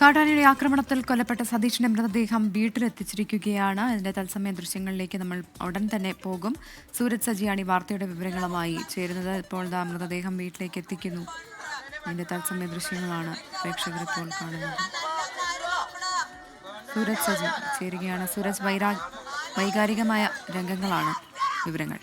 കാട്ടാനയുടെ ആക്രമണത്തിൽ കൊല്ലപ്പെട്ട സതീഷിന്റെ മൃതദേഹം വീട്ടിലെത്തിച്ചിരിക്കുകയാണ്. അതിന്റെ തത്സമയ ദൃശ്യങ്ങളിലേക്ക് നമ്മൾ ഉടൻ തന്നെ പോകും. സൂരജ് സജിയാണ് ഈ വാർത്തയുടെ വിവരങ്ങളുമായി ചേരുന്നത്. ഇപ്പോൾ ദാ മൃതദേഹം വീട്ടിലേക്ക് എത്തിക്കുന്നു. അതിന്റെ തത്സമയ ദൃശ്യങ്ങളാണ് പ്രേക്ഷകർ ഇപ്പോൾ കാണുന്നത്. സൂരജ് സജി ചേരുകയാണ്. സൂരജ് വൈരാ വൈകാരികമായ രംഗങ്ങളാണ് വിവരങ്ങൾ.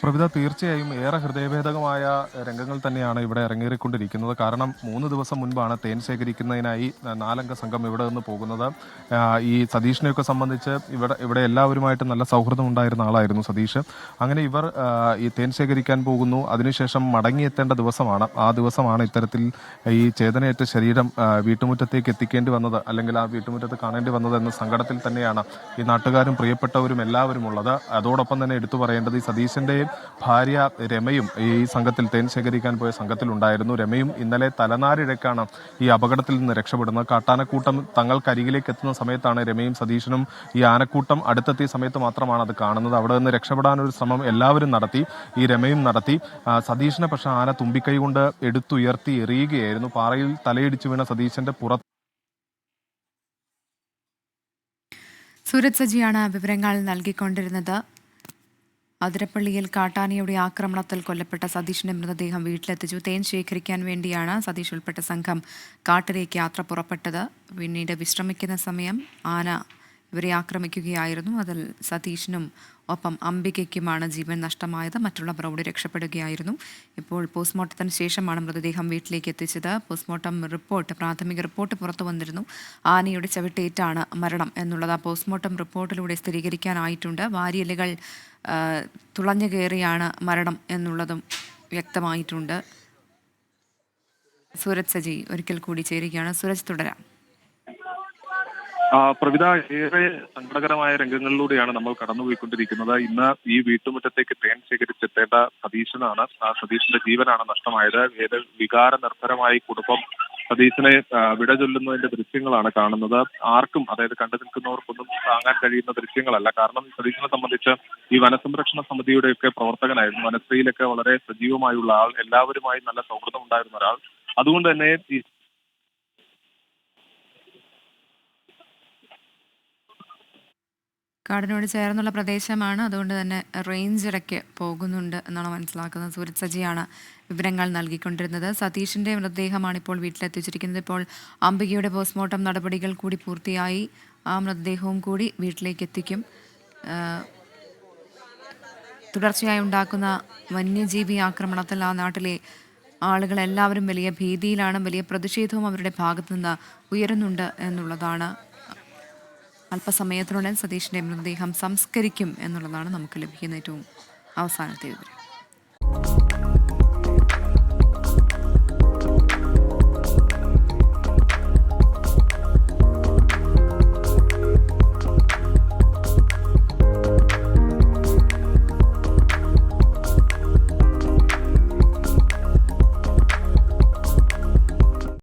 പ്രവിധ തീർച്ചയായും ഏറെ ഹൃദയഭേദകമായ രംഗങ്ങൾ തന്നെയാണ് ഇവിടെ ഇറങ്ങേറിക്കൊണ്ടിരിക്കുന്നത് കാരണം മൂന്ന് ദിവസം മുൻപാണ് തേൻ ശേഖരിക്കുന്നതിനായി നാലംഗ സംഘം ഇവിടെ നിന്ന് പോകുന്നത്. ഈ സതീഷിനെയൊക്കെ സംബന്ധിച്ച് ഇവിടെ ഇവിടെ എല്ലാവരുമായിട്ട് നല്ല സൗഹൃദം ഉണ്ടായിരുന്ന ആളായിരുന്നു സതീഷ്. അങ്ങനെ ഇവർ ഈ തേൻ ശേഖരിക്കാൻ പോകുന്നു. അതിനുശേഷം മടങ്ങിയെത്തേണ്ട ദിവസമാണ്. ആ ദിവസമാണ് ഇത്തരത്തിൽ ഈ ചേതനയേറ്റ ശരീരം വീട്ടുമുറ്റത്തേക്ക് എത്തിക്കേണ്ടി വന്നത് അല്ലെങ്കിൽ ആ വീട്ടുമുറ്റത്ത് കാണേണ്ടി വന്നത് എന്ന സങ്കടത്തിൽ തന്നെയാണ് ഈ നാട്ടുകാരും പ്രിയപ്പെട്ടവരും എല്ലാവരും ഉള്ളത്. അതോടൊപ്പം തന്നെ എടുത്തു പറയേണ്ടത് ഈ സതീശന്റെ ഭാര്യ രമയും ഈ സംഘത്തിൽ തേൻ ശേഖരിക്കാൻ പോയ സംഘത്തിലുണ്ടായിരുന്നു. രമയും ഇന്നലെ തലനാരിഴക്കാണ് ഈ അപകടത്തിൽ നിന്ന് രക്ഷപ്പെടുന്നത്. കാട്ടാനക്കൂട്ടം തങ്ങൾക്കരികിലേക്ക് എത്തുന്ന സമയത്താണ് രമയും സതീശനും ഈ ആനക്കൂട്ടം അടുത്തെത്തിയ സമയത്ത് മാത്രമാണ് അത് കാണുന്നത്. അവിടെ നിന്ന് രക്ഷപ്പെടാനൊരു ശ്രമം എല്ലാവരും നടത്തി ഈ രമയും നടത്തി. സതീശനെ പക്ഷെ ആന തുമ്പിക്കൈ കൊണ്ട് എടുത്തുയർത്തി എറിയുകയായിരുന്നു. പാറയിൽ തലയിടിച്ചു വീണ സതീശന്റെ പുറത്ത് സൂരജ് സജിയാണ് വിവരങ്ങൾ നൽകിക്കൊണ്ടിരുന്നത്. അതിരപ്പള്ളിയിൽ കാട്ടാനയുടെ ആക്രമണത്തിൽ കൊല്ലപ്പെട്ട സതീഷിന്റെ മൃതദേഹം വീട്ടിലെത്തിച്ചു. തേൻ ശേഖരിക്കാൻ വേണ്ടിയാണ് സതീഷ് ഉൾപ്പെട്ട സംഘം കാട്ടിലേക്ക് യാത്ര പുറപ്പെട്ടത്. പിന്നീട് വിശ്രമിക്കുന്ന സമയം ആന ഇവരെ ആക്രമിക്കുകയായിരുന്നു. അതിൽ സതീഷിനും ഒപ്പം അംബികയ്ക്കുമാണ് ജീവൻ നഷ്ടമായത്. ബ്രൗഡ് രക്ഷപ്പെടുകയായിരുന്നു. ഇപ്പോൾ പോസ്റ്റ്മോർട്ടത്തിന് ശേഷമാണ് മൃതദേഹം വീട്ടിലേക്ക് എത്തിച്ചത്. പോസ്റ്റ്മോർട്ടം റിപ്പോർട്ട് പ്രാഥമിക റിപ്പോർട്ട് പുറത്തു വന്നിരുന്നു. ആനയുടെ ചവിട്ടേറ്റാണ് മരണം എന്നുള്ളത് ആ പോസ്റ്റ്മോർട്ടം റിപ്പോർട്ടിലൂടെ സ്ഥിരീകരിക്കാനായിട്ടുണ്ട്. വാരിയലുകൾ തുളഞ്ഞു കയറിയാണ് മരണം എന്നുള്ളതും വ്യക്തമായിട്ടുണ്ട്. സൂരജ് സജി ഒരിക്കൽ കൂടി ചേരുകയാണ്. സൂരജ് തുടരാം. ആ, പ്രവിധ ഏറെ സങ്കടകരമായ രംഗങ്ങളിലൂടെയാണ് നമ്മൾ കടന്നുപോയിക്കൊണ്ടിരിക്കുന്നത്. ഇന്ന് ഈ വീട്ടുമുറ്റത്തേക്ക് തേൻ ശേഖരിച്ചെത്തേണ്ട സതീശനാണ്. ആ സതീശന്റെ ജീവനാണ് നഷ്ടമായത്. ഏത് വികാര നിർഭരമായി കുടുംബം സതീശനെ വിട ചൊല്ലുന്നതിന്റെ ദൃശ്യങ്ങളാണ് കാണുന്നത്. ആർക്കും അതായത് കണ്ടു നിൽക്കുന്നവർക്കൊന്നും താങ്ങാൻ കഴിയുന്ന ദൃശ്യങ്ങളല്ല. കാരണം സതീശനെ സംബന്ധിച്ച് ഈ വനസംരക്ഷണ സമിതിയുടെ സമിതിയുടെയൊക്കെ പ്രവർത്തകനായിരുന്നു. വനശ്രീയിലൊക്കെ വളരെ സജീവമായുള്ള ആൾ എല്ലാവരുമായി നല്ല സൗഹൃദം ഉണ്ടായിരുന്ന ഒരാൾ. അതുകൊണ്ട് തന്നെ കാടിനോട് ചേർന്നുള്ള പ്രദേശമാണ്. അതുകൊണ്ട് തന്നെ റേഞ്ച് ഇടയ്ക്ക് പോകുന്നുണ്ട് എന്നാണ് മനസ്സിലാക്കുന്നത്. സൂരജ് സജിയാണ് വിവരങ്ങൾ നൽകിക്കൊണ്ടിരുന്നത്. സതീഷിന്റെ മൃതദേഹമാണ് ഇപ്പോൾ വീട്ടിലെത്തിച്ചിരിക്കുന്നത്. ഇപ്പോൾ അംബികയുടെ പോസ്റ്റ്മോർട്ടം നടപടികൾ കൂടി പൂർത്തിയായി. ആ മൃതദേഹവും കൂടി വീട്ടിലേക്ക് എത്തിക്കും. തുടർച്ചയായി ഉണ്ടാക്കുന്ന വന്യജീവി ആക്രമണത്തിൽ ആ നാട്ടിലെ ആളുകൾ എല്ലാവരും വലിയ ഭീതിയിലാണ് വലിയ പ്രതിഷേധവും അവരുടെ ഭാഗത്തു നിന്ന് ഉയരുന്നുണ്ട് എന്നുള്ളതാണ് അല്പസമയത്തിനുള്ളിൽ സതീഷിന്റെ മൃതദേഹം സംസ്കരിക്കും എന്നുള്ളതാണ് നമുക്ക് ലഭിക്കുന്ന ഏറ്റവും അവസാനത്തെ വിവരം.